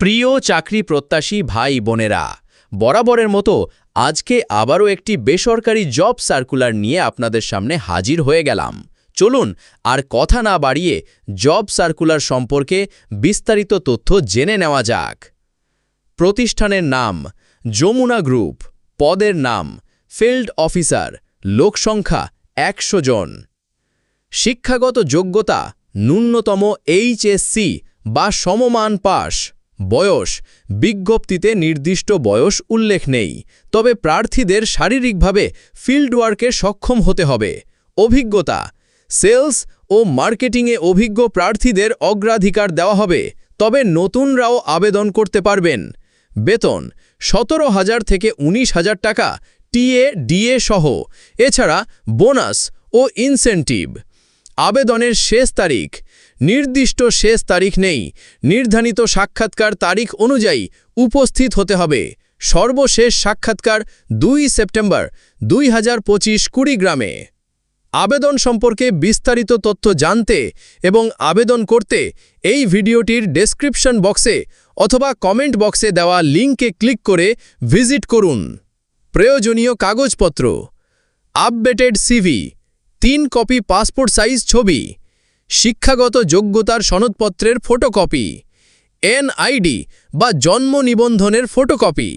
প্রিয় চাকরি প্রত্যাশী ভাই বোনেরা, বরাবরের মতো আজকে আবারও একটি বেসরকারি জব সার্কুলার নিয়ে আপনাদের সামনে হাজির হয়ে গেলাম। চলুন আর কথা না বাড়িয়ে জব সার্কুলার সম্পর্কে বিস্তারিত তথ্য জেনে নেওয়া যাক। প্রতিষ্ঠানের নাম, যমুনা গ্রুপ, পদের নাম, ফিল্ড অফিসার লোকসংখ্যা একশো জন। শিক্ষাগত যোগ্যতা ন্যূনতম এইচএসসি বা সমমান পাস বয়স। বিজ্ঞপ্তিতে নির্দিষ্ট বয়স উল্লেখ নেই, তবে প্রার্থীদের শারীরিকভাবে ফিল্ড ওয়ার্কে সক্ষম হতে হবে। অভিজ্ঞতা, সেলস ও মার্কেটিংয়ে অভিজ্ঞ প্রার্থীদের অগ্রাধিকার দেওয়া হবে, তবে নতুনরাও আবেদন করতে পারবেন। বেতন, সতেরো হাজার থেকে উনিশ হাজার টাকা, টিএ, ডিএ সহ। এছাড়া বোনাস ও ইনসেন্টিভ। আবেদনের শেষ তারিখ নির্দিষ্ট শেষ তারিখ নেই। নির্ধারিত সাক্ষাৎকার তারিখ অনুযায়ী উপস্থিত হতে হবে। সর্বশেষ সাক্ষাৎকার দুই সেপ্টেম্বর দুই হাজার পঁচিশ কুড়িগ্রামে। আবেদন সম্পর্কে বিস্তারিত তথ্য জানতে এবং আবেদন করতে এই ভিডিওটির ডেসক্রিপশন বক্সে অথবা কমেন্ট বক্সে দেওয়া লিঙ্কে ক্লিক করে ভিজিট করুন। প্রয়োজনীয় কাগজপত্র, আপডেটেড সিভি, তিন কপি পাসপোর্ট সাইজ ছবি শিক্ষাগত যোগ্যতার সনদপত্রের ফটোকপি এনআইডি বা জন্ম নিবন্ধনের ফটোকপি।